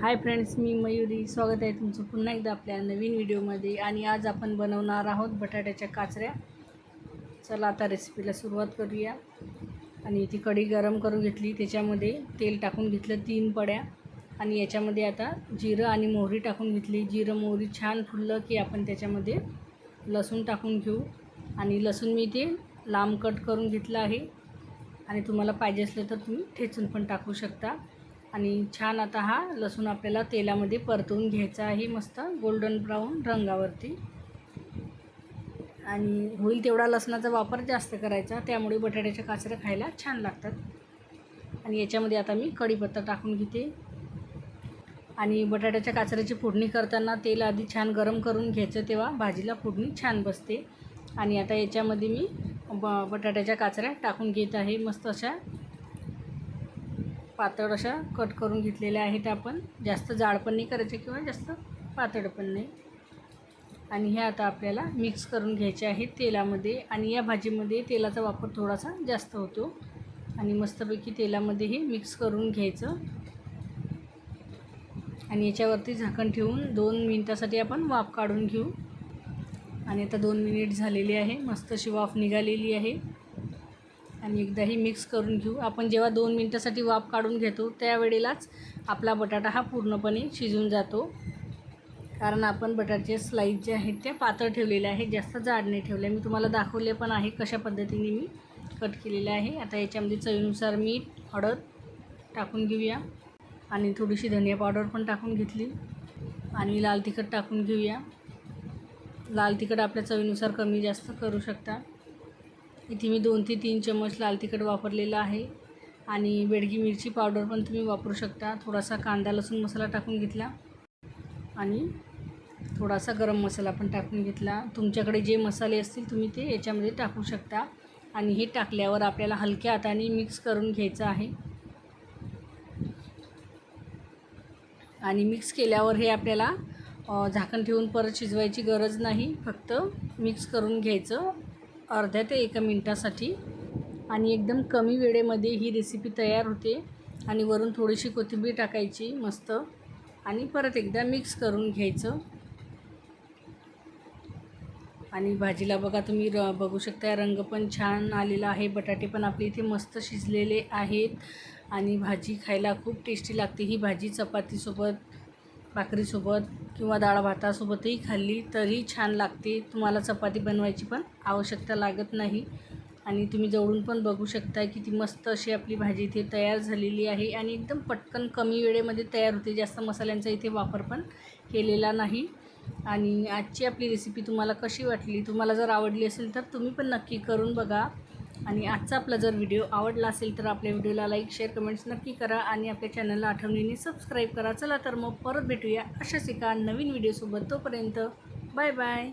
Hi friends मी मयुरी. स्वागत आहे तुमचं पुन्हा एकदा आपल्या नवीन व्हिडिओमध्ये. आणि आज आपण बनवणार आहोत बटाट्याच्या काचऱ्या. चला आता रेसिपीला सुरुवात करूया. आणि ती कढी गरम करून घेतली. त्याच्यामध्ये तेल टाकून घेतलं तीन पड्या. आणि याच्यामध्ये आता जिरं आणि मोहरी टाकून घेतली. जिरं मोहरी छान फुललं की आपण त्याच्यामध्ये लसूण टाकून घेऊ. आणि लसूण मी ते लांब कट करून घेतलं आहे. आणि तुम्हाला पाहिजे असलं तर तुम्ही ठेचून पण टाकू शकता. आणि छान आता हा लसूण आपल्याला तेलामध्ये परतवून घ्यायचा आहे मस्त गोल्डन ब्राऊन रंगावरती. आणि होईल तेवढा लसणाचा वापर जास्त करायचा त्यामुळे बटाट्याच्या काचऱ्या खायला छान लागतात. आणि याच्यामध्ये आता मी कढीपत्ता टाकून घेते. आणि बटाट्याच्या काचऱ्याची फोडणी करताना तेल आधी छान गरम करून घ्यायचं तेव्हा भाजीला फोडणी छान बसते. आणि आता याच्यामध्ये मी ब बटाट्याच्या काचऱ्या टाकून घेत आहे मस्त अशा पातळ अशा कट करून घेतलेल्या आहेत आपण. जास्त जाड पण नाही करायचे किंवा जास्त पातळ पण नाही. आणि हे आता आपल्याला मिक्स करून घ्यायचे आहेत तेलामध्ये. आणि या भाजीमध्ये तेलाचा वापर थोडासा जास्त होतो. आणि मस्तपैकी तेलामध्ये हे मिक्स करून घ्यायचं. आणि याच्यावरती झाकण ठेवून दोन मिनटासाठी आपण वाफ काढून घेऊ. आणि आता दोन मिनिट झालेली आहे. मस्त अशी वाफ निघालेली आहे. आणि एकदाही मिक्स करून घेऊ. आपण जेव्हा दोन मिनटासाठी वाफ काढून घेतो त्यावेळेलाच आपला बटाटा हा पूर्णपणे शिजून जातो. कारण आपण बटाट्याचे स्लाईस जे आहेत ते पातळ ठेवलेले आहे जास्त जाड नाही ठेवले. मी तुम्हाला दाखवले पण आहे कशा पद्धतीने मी कट केलेले आहे. आता याच्यामध्ये चवीनुसार मीठ हळद टाकून घेऊया. आणि थोडीशी धनिया पावडर पण टाकून घेतली. आणि लाल तिखट टाकून घेऊया. लाल तिखट आपल्या चवीनुसार कमी जास्त करू शकता. इथे मी दोन ते तीन चम्मच लाल तिखट वापरलेलं आहे. आणि बेडगी मिरची पावडर पण तुम्ही वापरू शकता. थोडासा कांदा लसूण मसाला टाकून घेतला. आणि थोडासा गरम मसाला पण टाकून घेतला. तुमच्याकडे जे मसाले असतील तुम्ही ते याच्यामध्ये टाकू शकता. आणि हे टाकल्यावर आपल्याला हलक्या हाताने मिक्स करून घ्यायचं आहे. आणि मिक्स केल्यावर हे आपल्याला झाकण ठेवून परत शिजवायची गरज नाही. फक्त मिक्स करून घ्यायचं. अर्ध्या ते एका मिनटासाठी आणि एकदम कमी वेळेमध्ये ही रेसिपी तयार होते. आणि वरून थोडीशी कोथिंबीर टाकायची मस्त. आणि परत एकदा मिक्स करून घ्यायचं. आणि भाजीला बघा तुम्ही र बघू शकता रंग पण छान आलेला आहे. बटाटे पण आपले इथे मस्त शिजलेले आहेत. आणि भाजी खायला खूप टेस्टी लागते. ही भाजी चपातीसोबत भाकरीसोबत किंवा डाळ भातासोबतही खाल्ली तरी छान लागते. तुम्हाला चपाती बनवायची पण आवश्यकता लागत नाही. आणि तुम्ही जवळून पण बघू शकता की ती मस्त अशी आपली भाजी इथे तयार झालेली आहे आणि एकदम पटकन कमी वेळेमध्ये तयार होते. जास्त मसाल्यांचा इथे वापर पण केलेला नाही. आणि आजची आपली रेसिपी तुम्हाला कशी वाटली? तुम्हाला जर आवडली असेल तर तुम्ही पण नक्की करून बघा. आणि आजचा आपला जर व्हिडिओ आवडला असेल तर आपल्या व्हिडिओला लाईक शेअर कमेंट्स नक्की करा आणि आपल्या चॅनलला आठवणीने सबस्क्राईब करा. चला तर मग परत भेटूया अशाच एका नवीन व्हिडिओसोबत. तोपर्यंत बाय बाय.